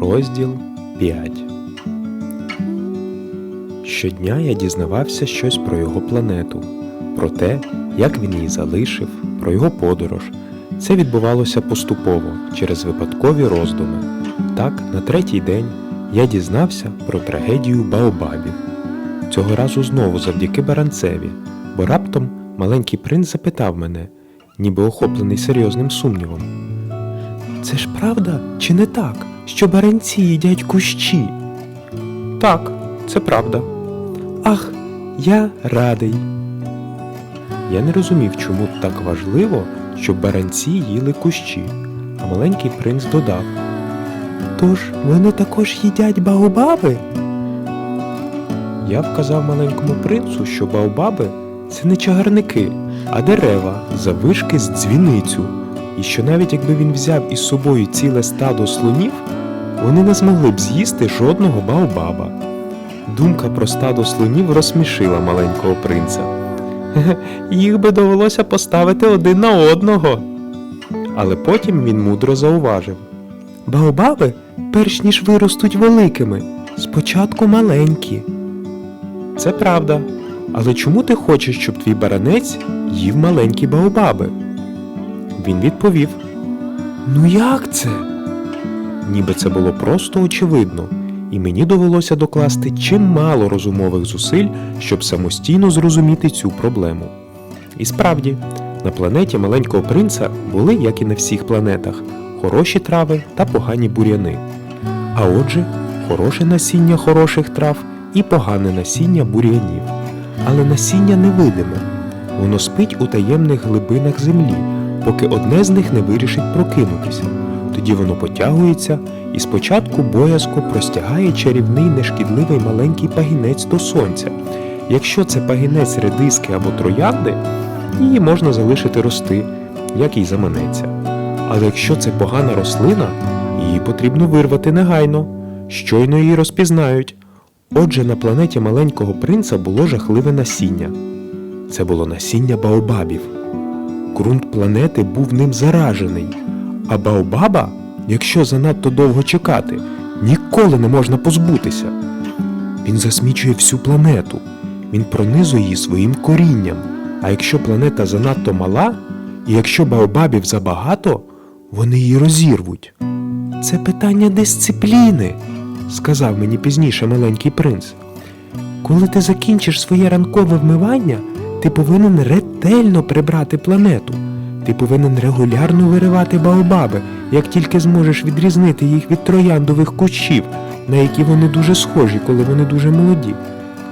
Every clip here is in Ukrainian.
Розділ 5 Щодня я дізнавався щось про його планету, про те, як він її залишив, про його подорож. Це відбувалося поступово через випадкові роздуми. Так, на третій день я дізнався про трагедію Баобабів. Цього разу знову завдяки баранцеві, бо раптом маленький принц запитав мене, ніби охоплений серйозним сумнівом. Це ж правда чи не так, що баранці їдять кущі? Так, це правда. Ах, я радий. Я не розумів, чому так важливо, щоб баранці їли кущі, а маленький принц додав. Тож вони також їдять баобаби? Я вказав маленькому принцу, що баобаби це не чагарники, а дерева завишки з дзвіницю, і що навіть якби він взяв із собою ціле стадо слонів, вони не змогли б з'їсти жодного баобаба. Думка про стадо слонів розсмішила маленького принца. Їх би довелося поставити один на одного. Але потім він мудро зауважив. Баобаби, перш ніж виростуть великими, спочатку маленькі. Це правда. Але чому ти хочеш, щоб твій баранець їв маленькі баобаби? Він відповів: Ну як це? Ніби це було просто очевидно, і мені довелося докласти чимало розумових зусиль, щоб самостійно зрозуміти цю проблему. І справді, на планеті маленького принца були, як і на всіх планетах, хороші трави та погані бур'яни. А отже, хороше насіння хороших трав і погане насіння бур'янів. Але насіння невидиме. Воно спить у таємних глибинах землі, поки одне з них не вирішить прокинутися. Тоді воно потягується і спочатку боязко простягає чарівний нешкідливий маленький пагінець до сонця. Якщо це пагінець редиски або троянди, її можна залишити рости, як їй заманеться. Але якщо це погана рослина, її потрібно вирвати негайно, щойно її розпізнають. Отже, на планеті маленького принца було жахливе насіння. Це було насіння баобабів. Ґрунт планети був ним заражений, а баобаба, якщо занадто довго чекати, ніколи не можна позбутися. Він засмічує всю планету, він пронизує її своїм корінням. А якщо планета занадто мала, і якщо баобабів забагато, вони її розірвуть. Це питання дисципліни, сказав мені пізніше маленький принц. Коли ти закінчиш своє ранкове вмивання, ти повинен ретельно прибрати планету. Ти повинен регулярно виривати баобаби, як тільки зможеш відрізнити їх від трояндових кущів, на які вони дуже схожі, коли вони дуже молоді.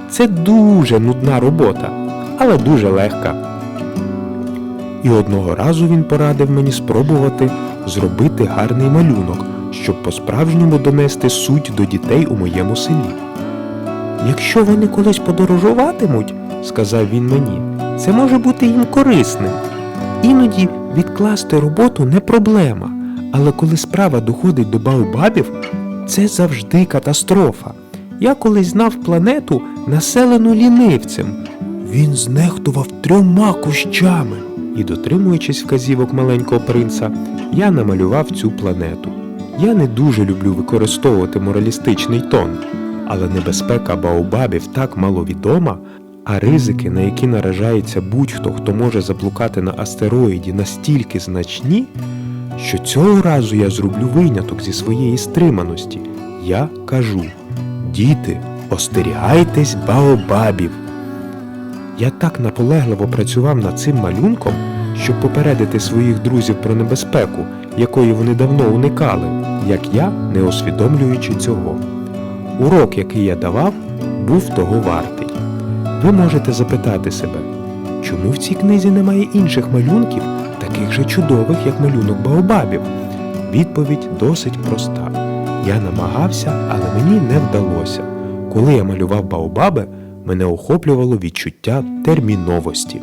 Це дуже нудна робота, але дуже легка. І одного разу він порадив мені спробувати зробити гарний малюнок, щоб по-справжньому донести суть до дітей у моєму селі. Якщо вони колись подорожуватимуть, сказав він мені, це може бути їм корисним. Іноді відкласти роботу не проблема, але коли справа доходить до баобабів, це завжди катастрофа. Я колись знав планету, населену лінивцем. Він знехтував трьома кущами. І, дотримуючись вказівок маленького принца, я намалював цю планету. Я не дуже люблю використовувати моралістичний тон, але небезпека баобабів так маловідома, а ризики, на які наражається будь-хто, хто може заблукати на астероїді, настільки значні, що цього разу я зроблю виняток зі своєї стриманості. Я кажу: діти, остерігайтесь баобабів. Я так наполегливо працював над цим малюнком, щоб попередити своїх друзів про небезпеку, якої вони давно уникали, як я, не усвідомлюючи цього. Урок, який я давав, був того вартий. Ви можете запитати себе, чому в цій книзі немає інших малюнків, таких же чудових, як малюнок Баобабів? Відповідь досить проста. Я намагався, але мені не вдалося. Коли я малював Баобаби, мене охоплювало відчуття терміновості.